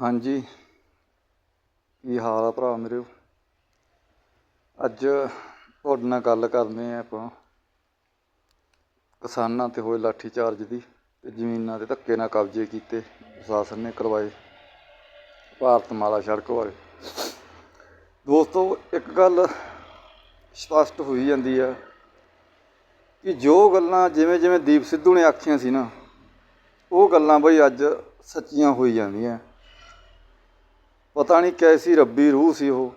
ਹਾਂਜੀ। ਕੀ ਹਾਲ ਆ ਭਰਾ ਮੇਰੇ? ਅੱਜ ਤੁਹਾਡੇ ਨਾਲ ਗੱਲ ਕਰਦੇ ਆ ਆਪਾਂ। ਕਿਸਾਨਾਂ ਤੇ ਹੋਏ ਲਾਠੀ ਚਾਰਜ ਦੀ ਤੇ ਜ਼ਮੀਨਾਂ ਦੇ ਧੱਕੇ ਨਾਲ ਕਬਜ਼ੇ ਕੀਤੇ, ਪ੍ਰਸ਼ਾਸਨ ਨੇ ਕਰਵਾਏ ਭਾਰਤ ਮਾਲਾ ਸੜਕ ਬਾਰੇ। ਦੋਸਤੋ, ਇੱਕ ਗੱਲ ਸਪਸ਼ਟ ਹੋਈ ਜਾਂਦੀ ਆ ਕਿ ਜੋ ਗੱਲਾਂ ਜਿਵੇਂ ਜਿਵੇਂ ਦੀਪ ਸਿੱਧੂ ਨੇ ਆਖੀਆਂ ਸੀ ਨਾ, ਉਹ ਗੱਲਾਂ ਬਈ ਅੱਜ ਸੱਚੀਆਂ ਹੋਈ ਜਾਂਦੀਆਂ। ਪਤਾ ਨਹੀਂ ਕੈਸੀ ਰੱਬੀ ਰੂਹ ਸੀ ਉਹ,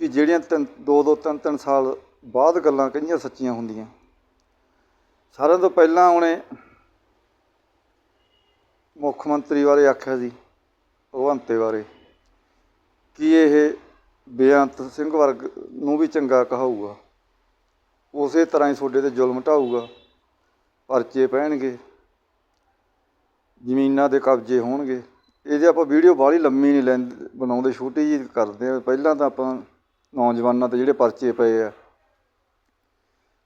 ਕਿ ਜਿਹੜੀਆਂ ਤਿੰਨ, ਦੋ ਦੋ, ਤਿੰਨ ਤਿੰਨ ਸਾਲ ਬਾਅਦ ਗੱਲਾਂ ਕਹੀਆਂ ਸੱਚੀਆਂ ਹੁੰਦੀਆਂ। ਸਾਰਿਆਂ ਤੋਂ ਪਹਿਲਾਂ ਉਹਨੇ ਮੁੱਖ ਮੰਤਰੀ ਬਾਰੇ ਆਖਿਆ ਸੀ, ਭਗਵੰਤੇ ਬਾਰੇ, ਕਿ ਇਹ ਬੇਅੰਤ ਸਿੰਘ ਵਰਗ ਨੂੰ ਵੀ ਚੰਗਾ ਕਹਾਊਗਾ। ਉਸੇ ਤਰ੍ਹਾਂ ਹੀ ਤੁਹਾਡੇ ਤੇ ਜ਼ੁਲਮ ਢਾਊਗਾ, ਪਰਚੇ ਪੈਣਗੇ, ਜ਼ਮੀਨਾਂ ਦੇ ਕਬਜ਼ੇ ਹੋਣਗੇ। ਇਹਦੇ ਆਪਾਂ ਵੀਡੀਓ ਬਾਹਲੀ ਲੰਮੀ ਨਹੀਂ ਲੈਂਦੇ, ਬਣਾਉਂਦੇ, ਛੋਟੀ ਜੀ ਕਰਦੇ ਆ, ਪਹਿਲਾਂ ਤਾਂ ਆਪਾਂ ਨੌਜਵਾਨਾਂ ਤੇ ਜਿਹੜੇ ਪਰਚੇ ਪਏ ਆ,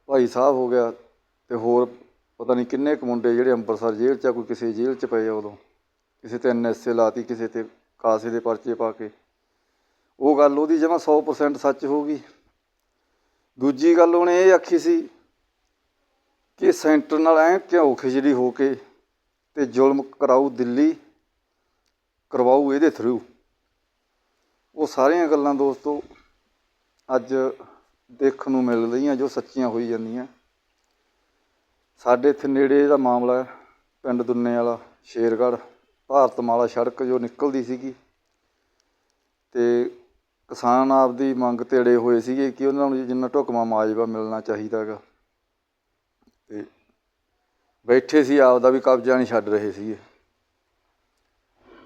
ਭਾਈ ਸਾਹਿਬ ਹੋ ਗਿਆ ਅਤੇ ਹੋਰ ਪਤਾ ਨਹੀਂ ਕਿੰਨੇ ਕੁ ਮੁੰਡੇ ਜਿਹੜੇ ਅੰਮ੍ਰਿਤਸਰ ਜੇਲ੍ਹ 'ਚ ਆ, ਕੋਈ ਕਿਸੇ ਜੇਲ੍ਹ 'ਚ ਪਏ ਆ ਉਦੋਂ, ਕਿਸੇ ਤੇ ਐਨਐਸਏ ਲਾਤੀ, ਕਿਸੇ ਤੇ ਕਾਸੇ ਦੇ ਪਰਚੇ ਪਾ ਕੇ। ਉਹ ਗੱਲ ਉਹਦੀ ਜਮਾ 100% ਸੱਚ ਹੋ ਗਈ। ਦੂਜੀ ਗੱਲ ਉਹਨੇ ਇਹ ਆਖੀ ਸੀ ਕਿ ਸੈਂਟਰ ਨਾਲ ਐਂ ਘਿਓ ਖਿਚੜੀ ਹੋ ਕੇ ਤੇ ਜ਼ੁਲਮ ਕਰਾਊ ਦਿੱਲੀ ਕਰਵਾਊ ਇਹਦੇ ਥਰੂ ਉਹ ਸਾਰੀਆਂ ਗੱਲਾਂ ਦੋਸਤੋ ਅੱਜ ਦੇਖਣ ਨੂੰ ਮਿਲ ਰਹੀਆਂ ਜੋ ਸੱਚੀਆਂ ਹੋਈ ਜਾਂਦੀਆਂ। ਸਾਡੇ ਇੱਥੇ ਨੇੜੇ ਦਾ ਮਾਮਲਾ ਹੈ, ਪਿੰਡ ਦੁੰਨੇ ਵਾਲਾ, ਸ਼ੇਰਗੜ੍ਹ ਭਾਰਤ ਮਾਲਾ ਸੜਕ ਜੋ ਨਿਕਲਦੀ ਸੀਗੀ। ਤੇ ਕਿਸਾਨ ਆਪਦੀ ਮੰਗ ਤੇ ਅੜੇ ਹੋਏ ਸੀਗੇ ਕਿ ਉਹਨਾਂ ਨੂੰ ਜਿੰਨਾ ਢੁਕਮਾ ਮਾਜਵਾ ਮਿਲਣਾ ਚਾਹੀਦਾ ਹੈਗਾ। ਤੇ ਬੈਠੇ ਸੀ, ਆਪਦਾ ਵੀ ਕਬਜ਼ਾ ਨਹੀਂ ਛੱਡ ਰਹੇ ਸੀਗੇ।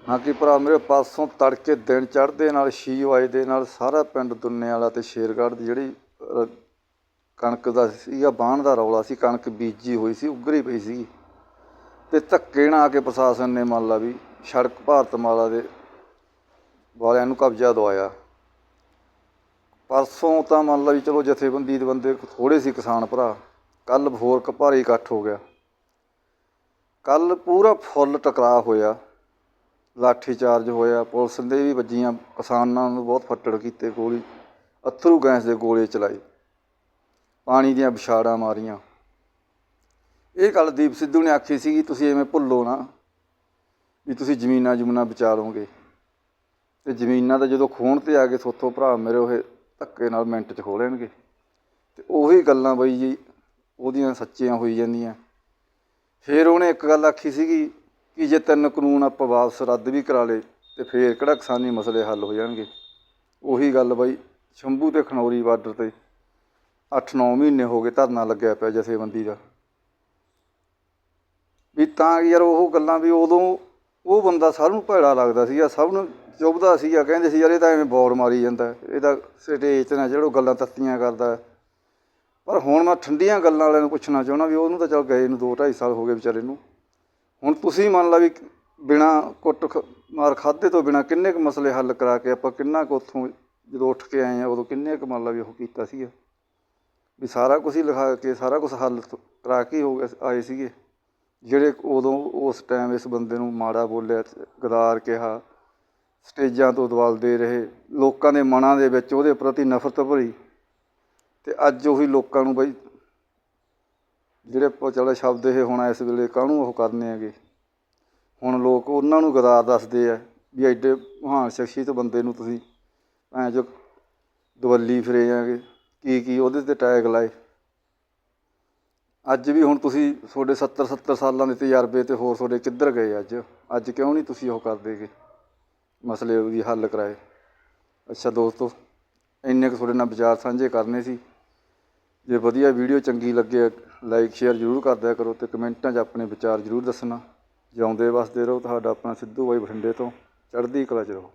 ਹਾਂ ਕਿ ਭਰਾ ਮੇਰੇ ਪਾਸੋਂ ਤੜਕੇ ਦਿਨ ਚੜ੍ਹਦੇ ਨਾਲ ਛੀ ਵਜੇ ਦੇ ਨਾਲ ਸਾਰਾ ਪਿੰਡ ਦੁੰਨੇ ਵਾਲਾ ਤੇ ਸ਼ੇਰਗੜ੍ਹ ਦੀ ਜਿਹੜੀ ਅਹ, ਕਣਕ ਦਾ ਸੀਗਾ ਬਾਣ ਦਾ ਰੌਲਾ ਸੀ ਕਣਕ ਬੀਜੀ ਹੋਈ ਸੀ ਉੱਗਰੀ ਪਈ ਸੀ। ਤੇ ਧੱਕੇ ਨਾਲ ਆ ਕੇ ਪ੍ਰਸ਼ਾਸਨ ਨੇ ਮੰਨ ਲਾ ਵੀ ਸੜਕ ਭਾਰਤ ਮਾਲਾ ਦੇ ਵਾਲਿਆਂ ਨੂੰ ਕਬਜ਼ਾ ਦਵਾਇਆ। ਪਰਸੋਂ ਤਾਂ ਮੰਨ ਲਾ ਵੀ ਚਲੋ ਜਥੇਬੰਦੀ ਦੇ ਬੰਦੇ ਥੋੜੇ ਸੀ ਕਿਸਾਨ ਭਰਾ ਕੱਲ ਹੋਰ ਕ ਭਾਰੀ ਇਕੱਠ ਹੋ ਗਿਆ। ਕੱਲ ਪੂਰਾ ਫੁੱਲ ਟਕਰਾਅ ਹੋਇਆ। ਲਾਠੀ ਚਾਰਜ ਹੋਇਆ, ਪੁਲਿਸ ਦੇ ਵੀ ਵੱਜੀਆਂ ਕਿਸਾਨਾਂ ਨੂੰ ਬਹੁਤ ਫੱਟੜ ਕੀਤੇ ਗੋਲੀ, ਅੱਥਰੂ ਗੈਸ ਦੇ ਗੋਲੇ ਚਲਾਏ, ਪਾਣੀ ਦੀਆਂ ਵਿਛਾੜਾਂ ਮਾਰੀਆਂ। ਇਹ ਗੱਲ ਦੀਪ ਸਿੱਧੂ ਨੇ ਆਖੀ ਸੀ ਕਿ ਤੁਸੀਂ ਐਵੇਂ ਭੁੱਲੋ ਨਾ ਵੀ ਤੁਸੀਂ ਜ਼ਮੀਨਾਂ ਜਮੂਨਾਂ ਵਿਚਾਰੋਗੇ। ਲਓਗੇ ਤੇ ਜ਼ਮੀਨਾਂ ਦਾ ਜਦੋਂ ਖੋਣ ਤੇ ਆ ਗਏ, ਥੋਥੋਂ ਭਰਾ ਮੇਰੇ ਉਹ ਧੱਕੇ ਨਾਲ ਮਿੰਟ 'ਚ ਖੋਹ ਲੈਣਗੇ। ਤੇ ਉਹੀ ਗੱਲਾਂ ਬਈ ਜੀ, ਉਹਦੀਆਂ ਸੱਚੀਆਂ ਹੋਈ ਜਾਂਦੀਆਂ। ਫਿਰ ਉਹਨੇ ਇੱਕ ਗੱਲ ਆਖੀ ਸੀਗੀ ਕਿ ਜੇ ਤਿੰਨ ਕਾਨੂੰਨ ਆਪਾਂ ਵਾਪਸ ਰੱਦ ਵੀ ਕਰਾ ਲਏ ਤੇ ਫਿਰ ਕਿਹੜਾ ਕਿਸਾਨੀ ਮਸਲੇ ਹੱਲ ਹੋ ਜਾਣਗੇ? ਉਹੀ ਗੱਲ ਬਾਈ, ਸ਼ੰਭੂ ਅਤੇ ਖਨੌਰੀ ਬਾਰਡਰ ਤੇ 8-9 ਮਹੀਨੇ ਹੋ ਗਏ ਧਰਨਾ ਲੱਗਿਆ ਪਿਆ ਜਥੇਬੰਦੀ ਦਾ। ਵੀ ਤਾਂ ਯਾਰ ਉਹ ਗੱਲਾਂ ਵੀ ਉਦੋਂ ਉਹ ਬੰਦਾ ਸਭ ਨੂੰ ਭੈੜਾ ਲੱਗਦਾ ਸੀਗਾ, ਸਭ ਨੂੰ ਚੁੱਭਦਾ ਸੀਗਾ, ਕਹਿੰਦੇ ਸੀ ਯਾਰ ਇਹ ਤਾਂ ਐਵੇਂ ਬੌਰ ਮਾਰੀ ਜਾਂਦਾ, ਇਹ ਤਾਂ ਸਟੇਜ ਤੇ ਨਾ ਜਿਹੜੋ ਗੱਲਾਂ ਤੱਤੀਆਂ ਕਰਦਾ। ਪਰ ਹੁਣ ਮੈਂ ਠੰਡੀਆਂ ਗੱਲਾਂ ਵਾਲਿਆਂ ਨੂੰ ਪੁੱਛਣਾ ਚਾਹੁੰਦਾ ਵੀ ਉਹਨੂੰ ਤਾਂ ਚੱਲ ਗਏ ਨੂੰ 2 2.5 ਸਾਲ ਹੋ ਗਏ ਵਿਚਾਰੇ ਨੂੰ। ਹੁਣ ਤੁਸੀਂ ਮੰਨ ਲਾ ਵੀ ਬਿਨਾਂ ਕੁੱਟ ਖ- ਮਾਰ ਖਾਦੇ ਤੋਂ ਬਿਨਾਂ ਕਿੰਨੇ ਕੁ ਮਸਲੇ ਹੱਲ ਕਰਾ ਕੇ ਆਪਾਂ ਕਿੰਨਾ ਕੁ ਉੱਥੋਂ ਜਦੋਂ ਉੱਠ ਕੇ ਆਏ ਆ, ਉਦੋਂ ਕਿੰਨੇ ਕੁ ਮੰਨ ਲਾ ਵੀ ਉਹ ਕੀਤਾ ਸੀਗਾ? ਵੀ ਸਾਰਾ ਕੁਝ ਹੀ ਲਿਖਾ ਕੇ, ਸਾਰਾ ਕੁਝ ਹੱਲ ਕਰਾ ਕੇ ਹੀ ਹੋ ਗਿਆ, ਆਏ ਸੀਗੇ। ਜਿਹੜੇ ਉਦੋਂ ਉਸ ਟਾਈਮ ਇਸ ਬੰਦੇ ਨੂੰ ਮਾੜਾ ਬੋਲਿਆ, ਗਦਾਰ ਕਿਹਾ, ਸਟੇਜਾਂ ਤੋਂ ਦਵਾਲਦੇ ਰਹੇ, ਲੋਕਾਂ ਦੇ ਮਨਾਂ ਦੇ ਵਿੱਚ ਉਹਦੇ ਪ੍ਰਤੀ ਨਫ਼ਰਤ ਭਰੀ। ਤੇ ਅੱਜ ਉਹੀ ਲੋਕਾਂ ਨੂੰ ਬਈ ਜਿਹੜੇ ਪ- ਚਲੋ ਸ਼ਬਦ ਇਹ ਹੁਣ ਇਸ ਵੇਲੇ ਕਾਹਨੂੰ ਉਹ ਕਰਨੇ ਹੈਗੇ? ਹੁਣ ਲੋਕ ਉਹਨਾਂ ਨੂੰ ਗਦਾਰ ਦੱਸਦੇ ਆ ਵੀ ਐਡੇ ਮਹਾਨ ਸ਼ਖਸੀਅਤ ਬੰਦੇ ਨੂੰ ਤੁਸੀਂ ਐਂ ਜੋ ਦਵੱਲੀ ਫਿਰੇ ਜਾਂਗੇ, ਕੀ ਕੀ ਉਹਦੇ ਤੇ ਟੈਗ ਲਾਏ। ਅੱਜ ਵੀ ਹੁਣ ਤੁਸੀਂ ਤੁਹਾਡੇ 70 70 ਸਾਲਾਂ ਦੇ ਤਜਰਬੇ ਤੇ ਹੋਰ ਤੁਹਾਡੇ ਕਿੱਧਰ ਗਏ ਅੱਜ? ਅੱਜ ਕਿਉਂ ਨਹੀਂ ਤੁਸੀਂ ਉਹ ਕਰਦੇਗੇ? ਮਸਲੇ ਵੀ ਹੱਲ ਕਰਾਏ। ਅੱਛਾ ਦੋਸਤੋ, ਇੰਨੇ ਕੁ ਤੁਹਾਡੇ ਨਾਲ ਵਿਚਾਰ ਸਾਂਝੇ ਕਰਨੇ ਸੀ। ਜੇ ਵਧੀਆ ਵੀਡੀਓ ਚੰਗੀ ਲੱਗੇ ਲਾਈਕ ਸ਼ੇਅਰ ਜ਼ਰੂਰ ਕਰਦਿਆ ਕਰੋ ਤੇ ਕਮੈਂਟਾਂ 'ਚ ਆਪਣੇ ਵਿਚਾਰ ਜ਼ਰੂਰ ਦੱਸਣਾ। ਜਿਉਂਦੇ ਵਸਦੇ ਰਹੋ, ਤੁਹਾਡਾ ਆਪਣਾ ਸਿੱਧੂ ਬਾਈ ਬਠਿੰਡੇ ਤੋਂ ਚੜ੍ਹਦੀ ਕਲਾ 'ਚ ਰਹੋ।